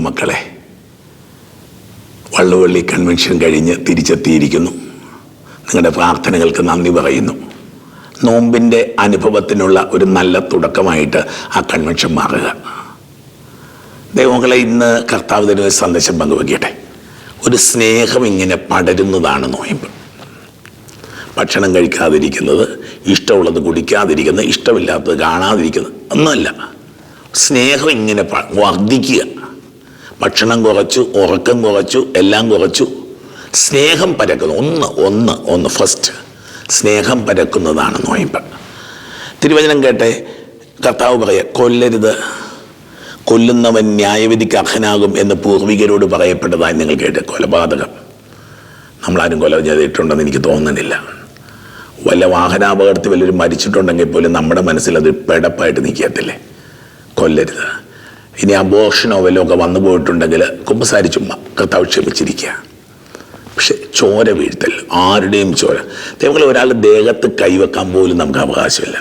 ദൈവമക്കളെ വള്ളുവള്ളി കൺവെൻഷൻ കഴിഞ്ഞ് തിരിച്ചെത്തിയിരിക്കുന്നു. നിങ്ങളുടെ പ്രാർത്ഥനകൾക്ക് നന്ദി പറയുന്നു. നോമ്പിന്റെ അനുഭവത്തിനുള്ള ഒരു നല്ല തുടക്കമായിട്ട് ആ കൺവെൻഷൻ മാറുക. ദൈവങ്ങളെ ഇന്ന് കർത്താവ് തരുന്ന സന്ദേശം പങ്കുവയ്ക്കട്ടെ ഒരു സ്നേഹം ഇങ്ങനെ പടരുന്നതാണ് നോയമ്പ്. ഭക്ഷണം കഴിക്കാതിരിക്കുന്നത് ഇഷ്ടമുള്ളത് കുടിക്കാതിരിക്കുന്നത് ഇഷ്ടമില്ലാത്തത് കാണാതിരിക്കുന്നത് ഒന്നുമല്ല. സ്നേഹം ഇങ്ങനെ വർദ്ധിക്കുക. ഭക്ഷണം കുറച്ചു ഉറക്കം കുറച്ചു എല്ലാം കുറച്ചു. സ്നേഹം പരക്കുന്നു. ഒന്ന് ഒന്ന് ഒന്ന്. ഫസ്റ്റ് സ്നേഹം പരക്കുന്നതാണ് നോയമ്പ്. തിരുവചനം കേട്ടെ? കർത്താവ് പറയുക കൊല്ലരുത്. കൊല്ലുന്നവൻ ന്യായവിധിക്ക് അർഹനാകും എന്ന് പൂർവികരോട് പറയപ്പെട്ടതായി നിങ്ങൾ കേട്ട്. കൊലപാതകം. നമ്മളാരും കൊല ചെയ്തിട്ടുണ്ടെന്ന് എനിക്ക് തോന്നുന്നില്ല. വല്ല വാഹനാപകടത്തിൽ വലിയൊരു മരിച്ചിട്ടുണ്ടെങ്കിൽ പോലും നമ്മുടെ മനസ്സിൽ അത് പെടപ്പായിട്ട് നിൽക്കത്തില്ലേ? കൊല്ലരുത്. ഇനി അബോഷനോ വല്ലതും ഒക്കെ വന്നു പോയിട്ടുണ്ടെങ്കിൽ കുമ്പസാരിച്ചുമ്മ കർത്താവ് ക്ഷമിച്ചിരിക്കുക. പക്ഷെ ചോര വീഴ്ത്തൽ ആരുടെയും ചോര. ദൈവങ്ങൾ ഒരാളുടെ ദേഹത്ത് കൈവെക്കാൻ പോലും നമുക്ക് അവകാശമില്ല.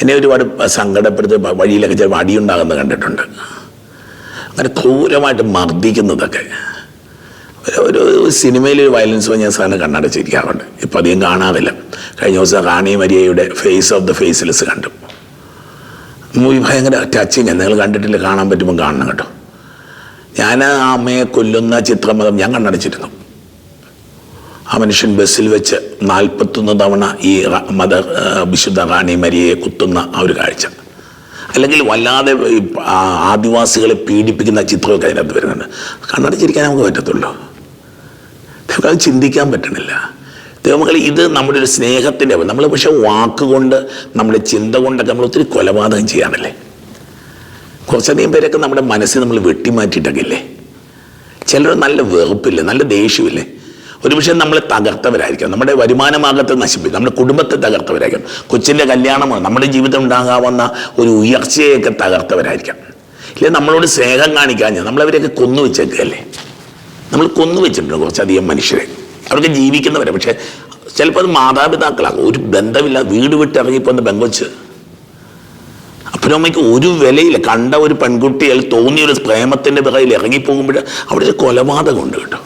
എന്നെ ഒരുപാട് സങ്കടപ്പെടുത്തി വഴിയിലൊക്കെ ചിലപ്പോൾ അടിയുണ്ടാകുന്നത് കണ്ടിട്ടുണ്ട്. അങ്ങനെ ക്രൂരമായിട്ട് മർദ്ദിക്കുന്നതൊക്കെ. ഒരു ഒരു സിനിമയിൽ ഒരു വയലൻസ് ഞാൻ സാധനം കണ്ണടച്ചിരിക്കാറുണ്ട് ഇപ്പം അധികം കാണാറില്ല. കഴിഞ്ഞ ദിവസം റാണി മരിയയുടെ ഫേസ് ഓഫ് ദ ഫേസ്ലെസ് കണ്ടു. മൂവി ഭയങ്കര ടച്ചിങ് നിങ്ങൾ കണ്ടിട്ടില്ല? കാണാൻ പറ്റുമ്പോൾ കാണണം കേട്ടോ. ഞാൻ ആ അമ്മയെ കൊല്ലുന്ന ചിത്രം ഞാൻ കണ്ണടച്ചിരുന്നു. ആ മനുഷ്യൻ ബസ്സിൽ വെച്ച് നാൽപ്പത്തൊന്ന് തവണ ഈ മത വിശുദ്ധ റാണി മരിയയെ കുത്തുന്ന ആ ഒരു കാഴ്ച. അല്ലെങ്കിൽ വല്ലാതെ ആദിവാസികളെ പീഡിപ്പിക്കുന്ന ചിത്രമൊക്കെ അതിനകത്ത് വരുന്നുണ്ട്. കണ്ണടച്ചിരിക്കാൻ നമുക്ക് പറ്റത്തുള്ളൂ. നമുക്ക് അത് ചിന്തിക്കാൻ പറ്റണില്ല. ദൈവമക്കളെ ഇത് നമ്മുടെ ഒരു സ്നേഹത്തിന്റെ നമ്മൾ പക്ഷെ വാക്കുകൊണ്ട് നമ്മുടെ ചിന്ത കൊണ്ടൊക്കെ നമ്മൾ ഒത്തിരി കൊലപാതകം ചെയ്യാറില്ലേ? കുറച്ചധികം പേരൊക്കെ നമ്മുടെ മനസ്സിൽ നമ്മൾ വെട്ടിമാറ്റിയിട്ടൊക്കെ ഇല്ലേ ചിലർ നല്ല വെറുപ്പില്ലേ നല്ല ദേഷ്യമില്ലേ? ഒരുപക്ഷെ നമ്മളെ തകർത്തവരായിരിക്കാം. നമ്മുടെ വരുമാനമാർഗത്തെ നശിപ്പിക്കും. നമ്മുടെ കുടുംബത്തെ തകർത്തവരായിരിക്കാം. കൊച്ചിന്റെ കല്യാണമോ നമ്മുടെ ജീവിതം ഉണ്ടാകാവുന്ന ഒരു ഉയർച്ചയൊക്കെ തകർത്തവരായിരിക്കാം. ഇല്ലേ? നമ്മളോട് സ്നേഹം കാണിക്കാഞ്ഞ് നമ്മളവരെയൊക്കെ കൊന്നു വെച്ചേക്കല്ലേ നമ്മൾ കൊന്നു വെച്ചിട്ടുണ്ട് കുറച്ചധികം മനുഷ്യരെ. അവർക്ക് ജീവിക്കുന്നവരെ. പക്ഷേ ചിലപ്പോൾ അത് മാതാപിതാക്കളാകും ഒരു ബന്ധമില്ല. വീട് വിട്ട് ഇറങ്ങിപ്പോന്ന് പെങ്കൊച്ച്. അപ്പനമ്മയ്ക്ക് ഒരു വിലയില്ല. കണ്ട ഒരു പെൺകുട്ടിയിൽ തോന്നിയ ഒരു പ്രേമത്തിന്റെ പിറകിൽ ഇറങ്ങിപ്പോകുമ്പോൾ അവിടെ ഒരു കൊലപാതകമുണ്ട് കേട്ടോ.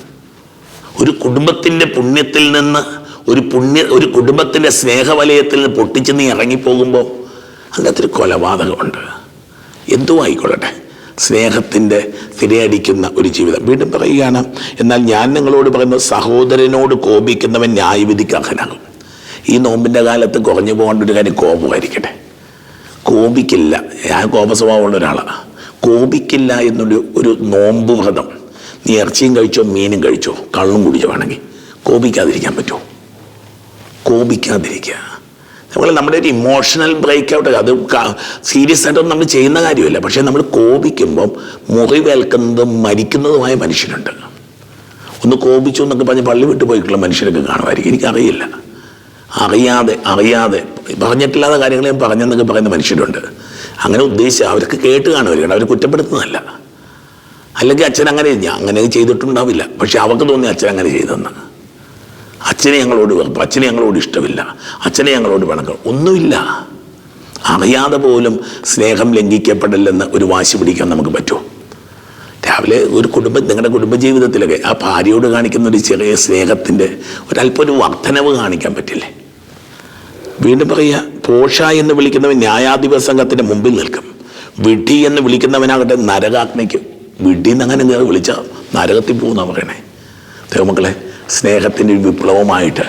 ഒരു കുടുംബത്തിന്റെ പുണ്യത്തിൽ നിന്ന് ഒരു പുണ്യ ഒരു കുടുംബത്തിന്റെ സ്നേഹവലയത്തിൽ നിന്ന് പൊട്ടിച്ച് നീ ഇറങ്ങിപ്പോകുമ്പോൾ അതിനകത്തൊരു കൊലപാതകമുണ്ട്. എന്തോ ആയിക്കൊള്ളട്ടെ? സ്നേഹത്തിന്റെ തിരയടിക്കുന്ന ഒരു ജീവിതം. വീണ്ടും പറയുകയാണ് എന്നാൽ ഞാൻ നിങ്ങളോട് പറയുന്നത് സഹോദരനോട് കോപിക്കുന്നവൻ ന്യായവിധിക്ക് അർഹനാകും. ഈ നോമ്പിന്റെ കാലത്ത് കുറഞ്ഞു പോകേണ്ട ഒരു കാര്യം കോപമായിരിക്കട്ടെ. കോപിക്കില്ല. ഞാൻ കോപ സ്വഭാവമുള്ള ഒരാളാണ് കോപിക്കില്ല എന്നൊരു ഒരു നോമ്പ് വ്രതം. നീ ഇറച്ചിയും കഴിച്ചോ മീനും കഴിച്ചോ കള്ളും കുടിച്ചോ വേണമെങ്കിൽ കോപിക്കാതിരിക്കാൻ പറ്റുമോ? കോപിക്കാതിരിക്കുക. നമ്മൾ നമ്മുടെ ഒരു ഇമോഷണൽ ബ്രേക്ക് ഔട്ട് അത് സീരിയസ് ആയിട്ടൊന്നും നമ്മൾ ചെയ്യുന്ന കാര്യമല്ല. പക്ഷേ നമ്മൾ കോപിക്കുമ്പം മുറിവേൽക്കുന്നതും മരിക്കുന്നതുമായ മനുഷ്യരുണ്ട്. ഒന്ന് കോപിച്ചു എന്നൊക്കെ പറഞ്ഞ് പള്ളി വിട്ടു പോയിട്ടുള്ള മനുഷ്യരൊക്കെ കാണുമായിരിക്കും. എനിക്കറിയില്ല. അറിയാതെ അറിയാതെ പറഞ്ഞിട്ടില്ലാത്ത കാര്യങ്ങൾ ഞാൻ പറഞ്ഞെന്നൊക്കെ പറയുന്ന മനുഷ്യരുണ്ട്. അങ്ങനെ ഉദ്ദേശിച്ച അവർക്ക് കേട്ട് കാണുമായിരിക്കണം അവർ കുറ്റപ്പെടുത്തുന്നതല്ല. അല്ലെങ്കിൽ അച്ഛൻ അങ്ങനെ ഞാൻ അങ്ങനെ ചെയ്തിട്ടുണ്ടാവില്ല. പക്ഷെ അവർക്ക് തോന്നി അച്ഛൻ അങ്ങനെ ചെയ്തെന്ന്. അച്ഛനെ ഞങ്ങളോട് വെറുപ്പ് അച്ഛനെ ഞങ്ങളോട് ഇഷ്ടമില്ല. അച്ഛനെ ഞങ്ങളോട് വണക്കം ഒന്നുമില്ല. അറിയാതെ പോലും സ്നേഹം ലംഘിക്കപ്പെടില്ലെന്ന് ഒരു വാശി പിടിക്കാൻ നമുക്ക് പറ്റുമോ രാവിലെ ഒരു കുടുംബ നിങ്ങളുടെ കുടുംബജീവിതത്തിലൊക്കെ ആ ഭാര്യയോട് കാണിക്കുന്ന ഒരു ചെറിയ സ്നേഹത്തിന്റെ ഒരല്പം ഒരു വർധനവ് കാണിക്കാൻ പറ്റില്ലേ? വീണ്ടും പറയുക പോഷ എന്ന് വിളിക്കുന്നവൻ ന്യായാധിപ സംഘത്തിന്റെ മുമ്പിൽ നിൽക്കും. വിഡി എന്ന് വിളിക്കുന്നവനാകട്ടെ നരകാത്മയ്ക്ക് വിഡി എന്നങ്ങനെ വിളിച്ചാൽ വിളിച്ച നരകത്തിൽ പോകുന്ന പറയണേ. ദൈവമക്കളെ സ്നേഹത്തിന്റെ ഒരു വിപ്ലവമായിട്ട്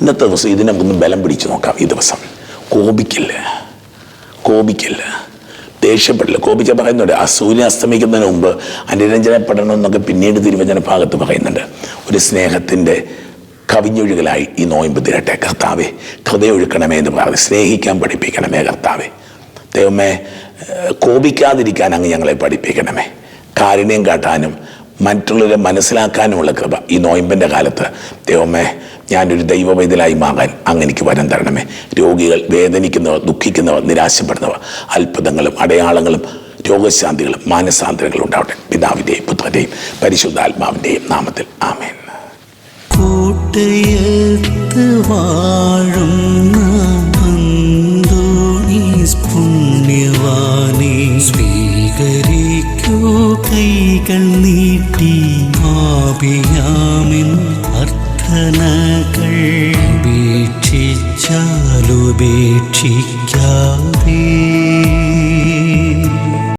ഇന്നത്തെ ദിവസം ഇതിനെ ഒന്ന് ബലം പിടിച്ചു നോക്കാം ഈ ദിവസം. കോപിക്കില്ല? കോപിക്കില്ല. ദേഷ്യപ്പെടില്ല. കോപിച്ച പറയുന്നുണ്ട് ആ സൂര്യൻ അസ്തമിക്കുന്നതിന് മുമ്പ് അനുരഞ്ജനപ്പെടണം എന്നൊക്കെ പിന്നീട് തിരുവചന ഭാഗത്ത് പറയുന്നുണ്ട് ഒരു സ്നേഹത്തിന്റെ കവിഞ്ഞൊഴുകലായി ഈ നോയമ്പ് തീരട്ടെ കർത്താവെ ഹൃദയൊഴുക്കണമേ എന്ന് പറഞ്ഞ് സ്നേഹിക്കാൻ പഠിപ്പിക്കണമേ കർത്താവെ. ദൈവമേ കോപിക്കാതിരിക്കാൻ അങ്ങ് ഞങ്ങളെ പഠിപ്പിക്കണമേ. കാരുണ്യം കാട്ടാനും മറ്റുള്ളവരെ മനസ്സിലാക്കാനുമുള്ള കൃപ ഈ നോയമ്പിന്റെ കാലത്ത്. ദൈവമേ ഞാനൊരു ദൈവവൈതലായി മാറാൻ അങ്ങ് എനിക്ക് വരം തരണമേ. രോഗികൾ വേദനിക്കുന്നവർ ദുഃഖിക്കുന്നവർ നിരാശപ്പെടുന്നവർ അത്ഭുതങ്ങളും അടയാളങ്ങളും രോഗശാന്തികളും മാനസാന്തരങ്ങളും ഉണ്ടാവട്ടെ. പിതാവിന്റെയും പുത്രന്റെയും പരിശുദ്ധാത്മാവിന്റെയും നാമത്തിൽ. ആമേൻ. കൂട്ടയത്ത് വാഴുന്ന സ്വീകരിക്കൂ കൈകൾ ആപിയാമിൻ അർത്ഥനകൾ ഉപേക്ഷിച്ചാലുപേക്ഷിക്കാതെ